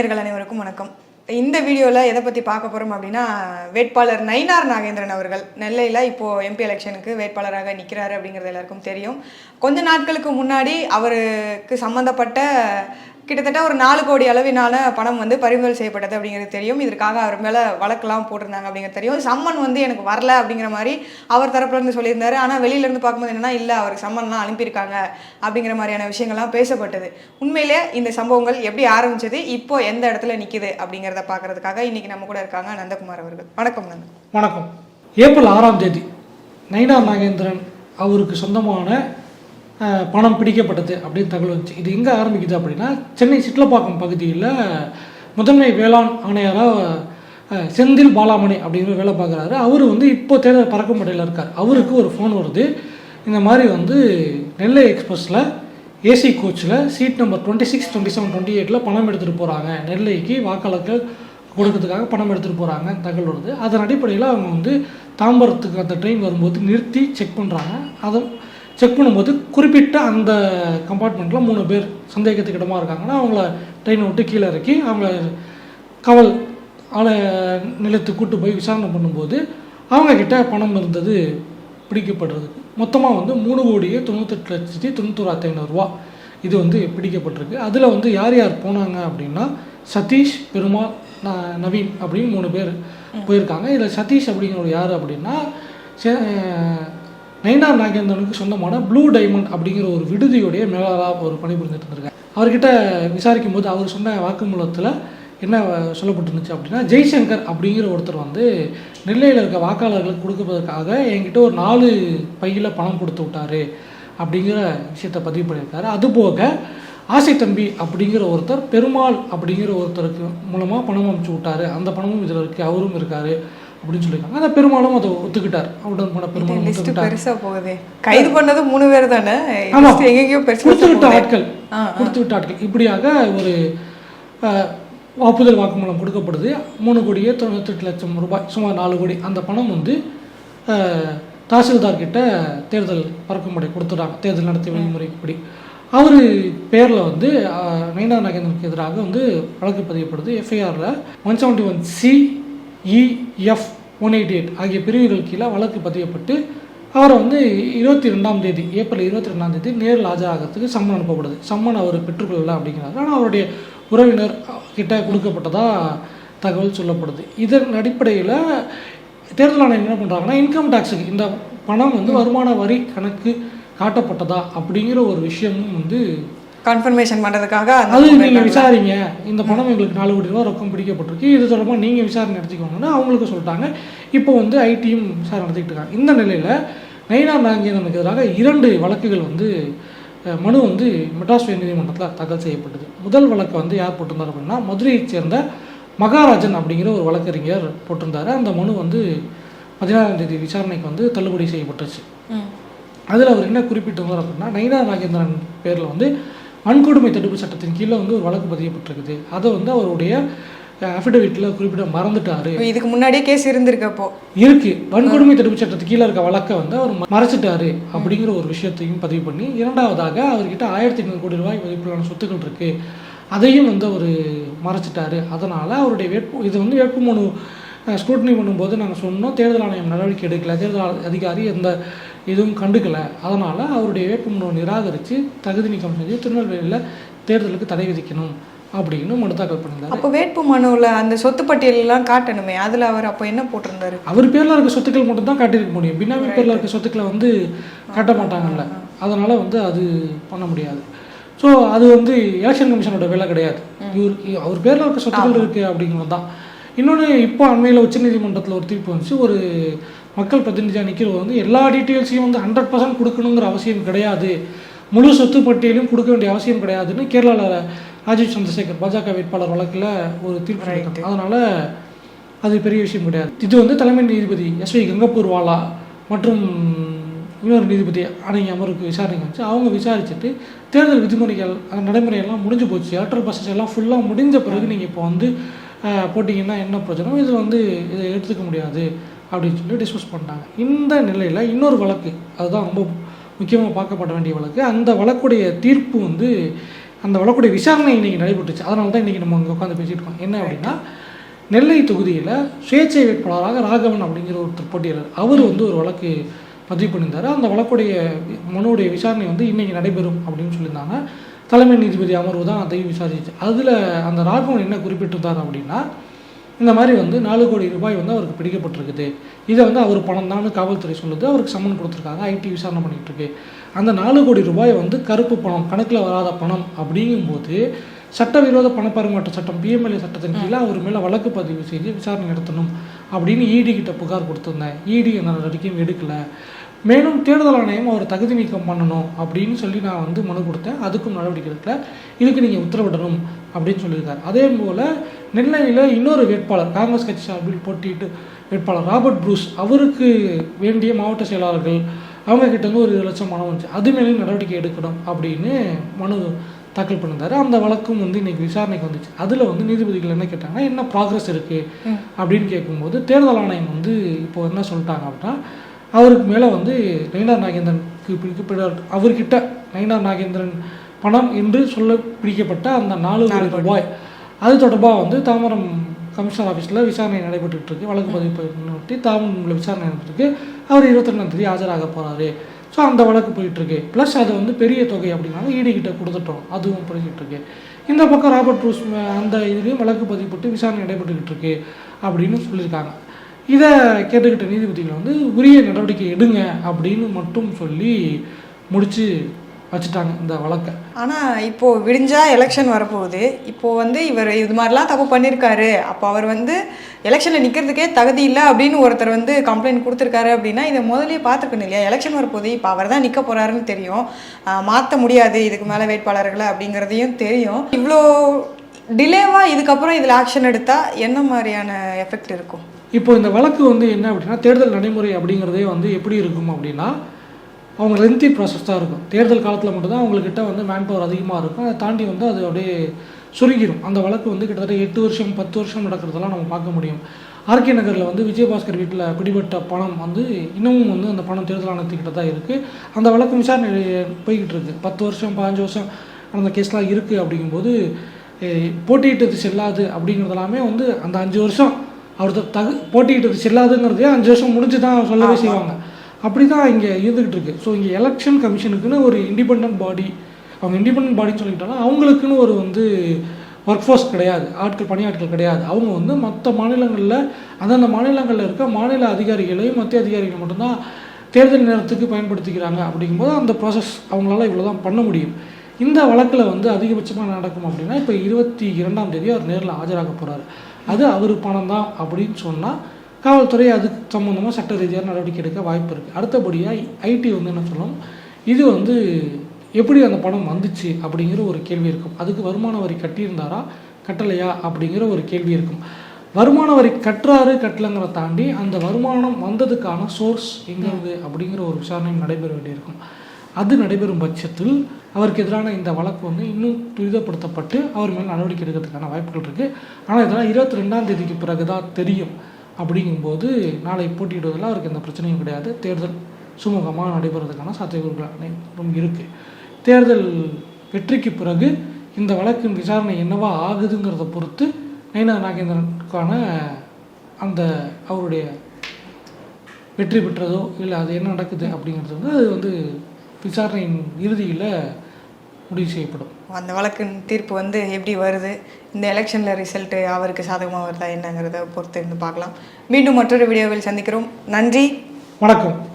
நேயர்கள் அனைவருக்கும் வணக்கம். இந்த வீடியோவில் எதை பற்றி பார்க்க போகிறோம் அப்படின்னா வேட்பாளர் நயினார் நாகேந்திரன் அவர்கள் நெல்லையில் இப்போது எம்பி எலெக்ஷனுக்கு வேட்பாளராக நிற்கிறாரு அப்படிங்கிறது எல்லாருக்கும் தெரியும். கொஞ்ச நாட்களுக்கு முன்னாடி அவருக்கு சம்மந்தப்பட்ட கிட்டத்தட்ட ஒரு நாலு கோடி அளவினால பணம் வந்து பறிமுதல் செய்யப்பட்டது அப்படிங்கிறது தெரியும். இதற்காக அவர் மேலே வழக்கெல்லாம் போட்டிருந்தாங்க அப்படிங்கிறது தெரியும். சம்மன் வந்து எனக்கு வரல அப்படிங்கிற மாதிரி அவர் தரப்புலேருந்து சொல்லியிருந்தாரு. ஆனால் வெளியிலேருந்து பார்க்கும்போது என்னென்னா இல்லை அவருக்கு சம்மன்லாம் அனுப்பியிருக்காங்க அப்படிங்கிற மாதிரியான விஷயங்கள்லாம் பேசப்பட்டது. உண்மையிலே இந்த சம்பவங்கள் எப்படி ஆரம்பிச்சது இப்போ எந்த இடத்துல நிற்கிது அப்படிங்கிறத பார்க்கறதுக்காக இன்னைக்கு நம்ம கூட இருக்காங்க நந்தகுமார் அவர்கள். வணக்கம் நந்தன். வணக்கம். ஏப்ரல் ஆறாம் தேதி நயினார் நாகேந்திரன் அவருக்கு சொந்தமான பணம் பிடிக்கப்பட்டது அப்படின்னு தகவல் வந்துச்சு. இது எங்கே ஆரம்பிக்குது அப்படின்னா சென்னை சிட்லப்பாக்கம் பகுதியில் முதன்மை வேளாண் ஆணையராக செந்தில் பாலாமணி அப்படிங்கிற வேலை பார்க்குறாரு. அவர் வந்து இப்போ தேர்தல் பறக்கும்படையில் இருக்கார். அவருக்கு ஒரு ஃபோன் வருது. இந்த மாதிரி வந்து நெல்லை எக்ஸ்பிரஸில் AC கோச்சில் seat number twenty six twenty seven twenty எயிட்டில் பணம் எடுத்துகிட்டு போகிறாங்க நெல்லைக்கு வாக்காளர்கள் கொடுக்கறதுக்காக பணம் எடுத்துகிட்டு போகிறாங்க தகவல் வருது. அதன் அடிப்படையில் அவங்க வந்து தாம்பரத்துக்கு அந்த ட்ரெயின் வரும்போது நிறுத்தி செக் பண்ணுறாங்க அதை செக் பண்ணும்போது குறிப்பிட்ட அந்த கம்பார்ட்மெண்ட்டில் மூணு பேர் சந்தேகத்துக்கு இடமா இருக்காங்கன்னா அவங்கள ட்ரெயினை விட்டு கீழே இறக்கி அவங்கள காவல் ஆளை நிலையத்துக்கு கூட்டு போய் விசாரணை பண்ணும்போது அவங்க கிட்ட பணம் இருந்தது பிடிக்கப்படுறது. மொத்தமாக வந்து மூணு கோடியே தொண்ணூத்தெட்டு லட்சத்தி தொண்ணூத்தோராயிரத்தி ஐநூறுரூவா இது வந்து பிடிக்கப்பட்டிருக்கு. அதில் வந்து யார் யார் போனாங்க அப்படின்னா சதீஷ் பெருமாள் நவீன் அப்படின்னு மூணு பேர் போயிருக்காங்க. இதில் சதீஷ் அப்படிங்கிறவர் யார் அப்படின்னா நைனா நாகேந்திரனுக்கு சொந்தமான ப்ளூ டைமண்ட் அப்படிங்கிற ஒரு விடுதியுடைய மேலாளராக ஒரு பணிபுரிஞ்சிட்டு இருந்திருக்காரு. அவர்கிட்ட விசாரிக்கும் போது அவர் சொன்ன வாக்குமூலத்தில் என்ன சொல்லப்பட்டிருந்துச்சு அப்படின்னா ஜெய்சங்கர் அப்படிங்கிற ஒருத்தர் வந்து நெல்லையில் இருக்க வாக்காளர்களுக்கு கொடுக்குறதுக்காக என்கிட்ட ஒரு நாலு பையில் பணம் கொடுத்து விட்டாரு அப்படிங்கிற விஷயத்தை பதிவு பண்ணியிருக்காரு. அதுபோக ஆசை தம்பி அப்படிங்கிற ஒருத்தர் பெருமாள் அப்படிங்கிற ஒருத்தருக்கு மூலமாக பணம் அனுப்பிச்சு விட்டாரு. அந்த பணமும் இதில் இருக்குது அவரும் இருக்காரு. அப்படின்னு சொல்லியிருக்காங்க. அந்த பெருமாளும் அதை ஒத்துக்கிட்டார். அவருடன் போன பெருமாளும் லிஸ்ட் போகுதே. கைது பண்ணது மூணு பேர் தானே? ஆமா. list எங்கெங்கேயோ பெருசு கொடுத்து பெருசா விட்ட போகுதே. ஆட்கள். ஆ, கொடுத்து விட்ட ஆட்கள். இப்படியாக ஒரு ஒப்புதல் வாக்குமூலம் கொடுக்கப்படுது. மூணு கோடியே தொண்ணூத்தெட்டு லட்சம் ரூபாய் சுமார் நாலு கோடி. அந்த பணம் வந்து தாசில்தார் கிட்ட தேர்தல் பறக்கும்படி கொடுத்துட்டாங்க. தேர்தல் நடத்தி வழிமுறைப்படி அவர் பேரில் வந்து நயினா நாகேந்திரனுக்கு எதிராக வந்து வழக்கு பதியப்படுது. எஃப்ஐஆரில் one seventy one C E F one eighty eight ஆகிய பிரிவுகள் கீழே வழக்கு பதியப்பட்டு அவரை வந்து இருபத்தி ரெண்டாம் தேதி ஏப்ரல் இருபத்தி ரெண்டாம் தேதி நேரில் ஆஜராகிறதுக்கு சம்மன் அனுப்பப்படுது. சம்மன் அவர் பெற்றுக்கொள்ளல அப்படிங்கிறார். ஆனால் அவருடைய உறவினர் கிட்ட கொடுக்கப்பட்டதாக தகவல் சொல்லப்படுது. இதன் அடிப்படையில் தேர்தல் ஆணையம் என்ன பண்ணுறாங்கன்னா இன்கம் டேக்ஸுக்கு இந்த பணம் வந்து வருமான வரி கணக்கு காட்டப்பட்டதா அப்படிங்கிற ஒரு விஷயமும் வந்து கன்ஃபர்மேஷன் பண்றதுக்காக அந்த அது நீங்கள். விசாரிங்க. இந்த பணம் எங்களுக்கு நாலு கோடி ரூபா ரொக்கம் பிடிக்கப்பட்டிருக்கு. இது தொடர்பாக நீங்கள் விசாரணை நடத்திக்கோங்கன்னா அவங்களுக்கு சொல்லிட்டாங்க. இப்போ வந்து ஐடியும் விசாரணை நடத்திக்கிட்டு இருக்காங்க. இந்த நிலையில் நயினார் நாகேந்திரனுக்கு எதிராக இரண்டு வழக்குகள் வந்து மனு வந்து மெட்ராஸ் உயர்நீதிமன்றத்தில் தாக்கல் செய்யப்பட்டது. முதல் வழக்கு வந்து யார் போட்டிருந்தார் அப்படின்னா மதுரையைச் சேர்ந்த மகாராஜன் அப்படிங்கிற ஒரு வழக்கறிஞர் போட்டிருந்தாரு. அந்த மனு வந்து பதினாறாம் தேதி விசாரணைக்கு வந்து தள்ளுபடி செய்யப்பட்டுச்சு. அதில் அவர் என்ன குறிப்பிட்டிருந்தார் அப்படின்னா நயினா நாகேந்திரன் பேரில் வந்து வன்கொடுமை தடுப்பு சட்டத்தின் கீழே வந்து ஒரு வழக்கு பதியப்பட்டிருக்குது. அதை வந்து அவருடைய அஃபிடவிட்டில் குறிப்பிட மறந்துட்டாரு. இதுக்கு முன்னாடியே கேஸ் இருந்திருக்கு அப்போ. இருக்கு. வன்கொடுமை தடுப்பு சட்டத்துக்கு கீழே இருக்க வழக்கை வந்து அவர் மறைச்சிட்டாரு அப்படிங்கிற ஒரு விஷயத்தையும் பதிவு பண்ணி இரண்டாவதாக அவர்கிட்ட ஆயிரத்தி ஐநூறு கோடி ரூபாய் மதிப்பிலான சொத்துக்கள் இருக்கு. அதையும் வந்து அவர் மறைச்சிட்டாரு. அதனால அவருடைய வேட்பு இது வந்து வேட்புமனு ஸ்க்ரூட்னி பண்ணும்போது நாங்கள் சொன்னோம் தேர்தல் ஆணையம் நடவடிக்கை எடுக்கல. தேர்தல் அதிகாரி எந்த இதுவும் கண்டுக்கல. அதனால அவருடைய வேட்புமனுவை நிராகரித்து தகுதி நீக்கம் செஞ்சு திருநெல்வேலியில் தேர்தலுக்கு தடை விதிக்கணும் அப்படின்னு மனு தாக்கல் பண்ணியிருந்தாரு. அப்போ வேட்பு மனுவில் அந்த சொத்து பட்டியலெல்லாம் காட்டணுமே. அதுல அவர் அப்போ என்ன போட்டிருந்தாரு? அவர் பேரில் இருக்க சொத்துக்கள் மட்டும் தான் காட்டியிருக்க முடியும். பின்னாமி பேரில் இருக்க சொத்துக்களை வந்து காட்ட மாட்டாங்கல்ல. அதனால வந்து அது பண்ண முடியாது. ஸோ அது வந்து எலெக்ஷன் கமிஷனோட வேலை கிடையாது. இவர் அவர் பேரில் இருக்க சொத்துக்கள் இருக்குது அப்படிங்கிறது தான் இன்னொன்று இப்போ அண்மையில் உச்சநீதிமன்றத்தில் ஒரு தீர்ப்பு வந்துச்சு. ஒரு மக்கள் பிரதிநிதியாக நிற்கிறவர் வந்து எல்லா டீட்டெயில்ஸையும் வந்து ஹண்ட்ரட் பர்சன்ட் கொடுக்கணுங்கிற அவசியம் கிடையாது. முழு சொத்து பட்டியலையும் கொடுக்க வேண்டிய அவசியம் கிடையாதுன்னு கேரளாவில் ராஜீவ் சந்திரசேகர் பாஜக வேட்பாளர் வழக்கில் ஒரு தீர்ப்பு அதனால அது பெரிய விஷயம் கிடையாது. இது வந்து தலைமை நீதிபதி எஸ் வி கங்கப்பூர் வாலா மற்றும் இன்னொரு நீதிபதி அடங்கிய அமர்வுக்கு விசாரணைக்கு வந்துச்சு அவங்க விசாரிச்சுட்டு தேர்தல் விதிமுறைகள் அந்த நடைமுறையெல்லாம் முடிஞ்சு போச்சு. எலக்ட்ரல் ப்ராசஸ் எல்லாம் ஃபுல்லாக முடிஞ்ச பிறகு நீங்கள் இப்போ வந்து போட்டிங்கன்னா என்ன பிரச்சனை இது வந்து இதை எடுத்துக்க முடியாது. அப்படின்னு சொல்லி டிஸ்கஸ் பண்ணிட்டாங்க. இந்த நிலையில் இன்னொரு வழக்கு அதுதான் ரொம்ப முக்கியமாக பார்க்கப்பட வேண்டிய வழக்கு. அந்த வழக்குடைய தீர்ப்பு வந்து அந்த வழக்குடைய விசாரணை இன்னைக்கு நடைபெற்றுச்சு. அதனால தான் இன்றைக்கி நம்ம இங்கே உட்காந்து பேசிட்டு இருக்கோம். என்ன அப்படின்னா நெல்லை தொகுதியில் சுயேட்சை வேட்பாளராக ராகவன் அப்படிங்கிற ஒருத்தர் போட்டியிடறார். அவர் வந்து ஒரு வழக்கு பதிவு பண்ணியிருந்தார். அந்த வழக்குடைய மனுவுடைய விசாரணை வந்து இன்னைக்கு நடைபெறும் அப்படின்னு சொல்லியிருந்தாங்க. தலைமை நீதிபதி அமர்வு தான் அதையும் விசாரிச்சு. அதில் அந்த ராகவன் என்ன குறிப்பிட்டிருந்தார் அப்படின்னா இந்த மாதிரி வந்து நாலு கோடி ரூபாய் வந்து அவருக்கு பிடிக்கப்பட்டிருக்குது. இதை வந்து அவர் பணம் தான் காவல்துறை சொல்லுது. அவருக்கு சம்மன் கொடுத்துருக்காங்க. ஐடி விசாரணை பண்ணிட்டு இருக்கு அந்த நாலு கோடி ரூபாய் வந்து கருப்பு பணம் கணக்கில் வராத பணம் அப்படிங்கும்போது சட்டவிரோத பணப்பரிமாற்ற சட்டம் பிஎம்எல்ஏ சட்டத்தின் கீழே அவர் மேலே வழக்கு பதிவு செய்து விசாரணை நடத்தணும் அப்படின்னு இடி கிட்ட புகார் கொடுத்துருந்தேன். இடி அந்த நடவடிக்கையும் எடுக்கல. மேலும் தேர்தல் ஆணையம் அவர் தகுதி நீக்கம் பண்ணணும் அப்படின்னு சொல்லி நான் வந்து மனு கொடுத்தேன். அதுக்கும் நடவடிக்கை எடுக்கல இதுக்கு நீங்கள் உத்தரவிடணும் அப்படின்னு சொல்லியிருக்காரு. அதே போல் நெல்லையில் இன்னொரு வேட்பாளர் காங்கிரஸ் கட்சி சார்பில் போட்டியிட்டு வேட்பாளர் ராபர்ட் ப்ரூஸ் அவருக்கு வேண்டிய மாவட்ட செயலாளர்கள் அவங்க கிட்ட இருந்து ஒரு லட்சம் மனு வந்துச்சு. அது மேலேயும் நடவடிக்கை எடுக்கணும் அப்படின்னு மனு தாக்கல் பண்ணியிருந்தாரு. அந்த வழக்கும் வந்து இன்னைக்கு விசாரணைக்கு வந்துச்சு. அதில் வந்து நீதிபதிகள் என்ன கேட்டாங்கன்னா என்ன ப்ராக்ரஸ் இருக்குது அப்படின்னு கேட்கும்போது தேர்தல் ஆணையம் வந்து இப்போ என்ன சொல்லிட்டாங்க அப்படின்னா அவருக்கு மேலே வந்து நயினார் நாகேந்திரனுக்கு பிடிக்கப்பட அவர்கிட்ட நயினார் நாகேந்திரன் பணம் என்று சொல்ல பிடிக்கப்பட்ட அந்த நாலு ரூபாய் அது தொடர்பாக வந்து தாமரம் கமிஷனர் ஆஃபீஸில் விசாரணை நடைபெற்றுட்டு இருக்கு. வழக்கு பதிவு பண்ணி தாமரம்ல விசாரணை நடந்துருக்கு அவர் இருபத்தி ரெண்டாம் தேதி ஆஜராக போகிறாரு ஸோ அந்த வழக்கு போயிட்டுருக்கு ப்ளஸ் அது வந்து பெரிய தொகை அப்படின்னாலும் ஈடி கிட்ட கொடுத்துட்டோம். அதுவும் போய்கிட்டு இருக்கு. இந்த பக்கம் ராபர்ட் ப்ரூஸ் மே- அந்த இதுலேயும் வழக்கு பதிவுப்பட்டு விசாரணை நடைபெற்றுக்கிட்டு இருக்கு அப்படின்னு சொல்லியிருக்காங்க. இதை கேட்டுக்கிட்ட நீதிபதிகள் வந்து உரிய நடவடிக்கை எடுங்க அப்படின்னு மட்டும் சொல்லி முடிச்சு வச்சுட்டாங்க இந்த வழக்கை. ஆனால் இப்போது விடிஞ்சா எலெக்ஷன் வரப்போகுது. இப்போது வந்து இவர் இது மாதிரிலாம் தப்பு பண்ணியிருக்காரு அப்போ அவர் வந்து எலெக்ஷனில் நிற்கிறதுக்கே தகுதி இல்லை அப்படின்னு ஒருத்தர் வந்து கம்ப்ளைண்ட் கொடுத்துருக்காரு அப்படின்னா இதை முதலே பார்த்துருக்கணும் இல்லையா? எலெக்ஷன் வரப்போகுது. இப்போ அவர் தான் நிற்க போகிறாருன்னு தெரியும். மாற்ற முடியாது. இதுக்கு மேலே வேட்பாளர்களை அப்படிங்கிறதையும் தெரியும். இவ்வளோ டிலேவாக இதுக்கப்புறம் இதில் ஆக்ஷன் எடுத்தால் என்ன மாதிரியான எஃபெக்ட் இருக்கும்? இப்போ இந்த வழக்கு வந்து என்ன அப்படின்னா தேர்தல் நடைமுறை அப்படிங்கிறதே வந்து எப்படி இருக்கும் அப்படின்னா அவங்க லென்த்தி ப்ராசஸ் தான் இருக்கும். தேர்தல் காலத்தில் மட்டும்தான் அவங்கக்கிட்ட வந்து மேன் பவர் அதிகமாக இருக்கும். அதை தாண்டி வந்து அது அப்படியே சுருங்கிடும் அந்த வழக்கு வந்து கிட்டத்தட்ட எட்டு வருஷம் பத்து வருஷம் நடக்கிறதெல்லாம் நம்ம பார்க்க முடியும். ஆர்கே நகரில் வந்து விஜயபாஸ்கர் வீட்டில் பிடிபட்ட பணம் வந்து இன்னமும் வந்து அந்த பணம் தேர்தல் ஆணையத்துக்கிட்ட தான் இருக்குது அந்த வழக்கு விசாரணை போய்கிட்டு இருக்கு. பத்து வருஷம் பதினஞ்சு வருஷம் அந்த கேஸ்லாம் இருக்குது அப்படிங்கும்போது போட்டியிட்டது செல்லாது அப்படிங்கிறதெல்லாமே வந்து அந்த அஞ்சு வருஷம் அவர் தகு போட்டியிட்டது செல்லாதுங்கிறதே அஞ்சு வருஷம் முடிஞ்சு தான் சொல்லவே செய்வாங்க. அப்படி தான் இங்கே இருந்துகிட்டு இருக்கு. ஸோ இங்கே எலெக்ஷன் கமிஷனுக்குன்னு ஒரு இண்டிபெண்ட் பாடி அவங்க இண்டிபெண்ட் பாடின்னு சொல்லிக்கிட்டாலும் அவங்களுக்குன்னு ஒரு வந்து ஒர்க் ஃபோர்ஸ் கிடையாது. ஆட்கள் பணியாட்கள் கிடையாது. அவங்க வந்து மற்ற மாநிலங்களில் அந்தந்த மாநிலங்களில் இருக்க மாநில அதிகாரிகளையும் மத்திய அதிகாரிகள் மட்டும்தான் தேர்தல் நேரத்துக்கு பயன்படுத்திக்கிறாங்க. அப்படிங்கும்போது அந்த ப்ராசஸ் அவங்களால இவ்வளோ தான் பண்ண முடியும். இந்த வழக்கில் வந்து அதிகபட்சமாக நடக்கும் அப்படின்னா இப்போ இருபத்தி இரண்டாம் தேதி அவர் நேரில் ஆஜராக போகிறாரு அது அவர் பணம் தான் அப்படின்னு சொன்னால் காவல்துறை அதுக்கு சம்மந்தமாக சட்ட ரீதியாக நடவடிக்கை எடுக்க வாய்ப்பு இருக்குது அடுத்தபடியாக ஐடி வந்து என்ன சொல்லணும் இது வந்து எப்படி அந்த பணம் வந்துச்சு அப்படிங்கிற ஒரு கேள்வி இருக்கும். அதுக்கு வருமான வரி கட்டியிருந்தாரா? கட்டலையா? அப்படிங்கிற ஒரு கேள்வி இருக்கும். வருமான வரி கட்டுறாரு கட்டலைங்கிறத தாண்டி அந்த வருமானம் வந்ததுக்கான சோர்ஸ் எங்கேருந்து அப்படிங்கிற ஒரு விசாரணையும் நடைபெற வேண்டியிருக்கும். அது நடைபெறும் பட்சத்தில் அவருக்கு எதிரான இந்த வழக்கு வந்து இன்னும் துரிதப்படுத்தப்பட்டு அவர் மேல் நடவடிக்கை எடுக்கிறதுக்கான வாய்ப்புகள் இருக்குது ஆனால் இதெல்லாம் இருபத்தி ரெண்டாம் தேதிக்கு பிறகு தான் தெரியும். அப்படிங்கும்போது நாளை போட்டியிடுவதில் அவருக்கு எந்த பிரச்சனையும் கிடையாது. தேர்தல் சுமூகமாக நடைபெறதுக்கான சாத்தியக்கூறுகள் அனைத்தும் இருக்குது தேர்தல் வெற்றிக்கு பிறகு இந்த வழக்கின் விசாரணை என்னவா ஆகுதுங்கிறத பொறுத்து நயனா நாகேந்திரனுக்கான அந்த அவருடைய வெற்றி பெற்றதோ இல்லை அது என்ன நடக்குது அப்படிங்கிறது வந்து அது வந்து விசாரணையின் இறுதியில் முடிவு செய்யப்படும். அந்த வழக்கின் தீர்ப்பு வந்து எப்படி வருது? இந்த எலெக்ஷனில் ரிசல்ட்டு அவருக்கு சாதகமாக வருதா என்னங்கிறத பொறுத்து இருந்து பார்க்கலாம். மீண்டும் மற்றொரு வீடியோவில் சந்திக்கிறோம். நன்றி. வணக்கம்.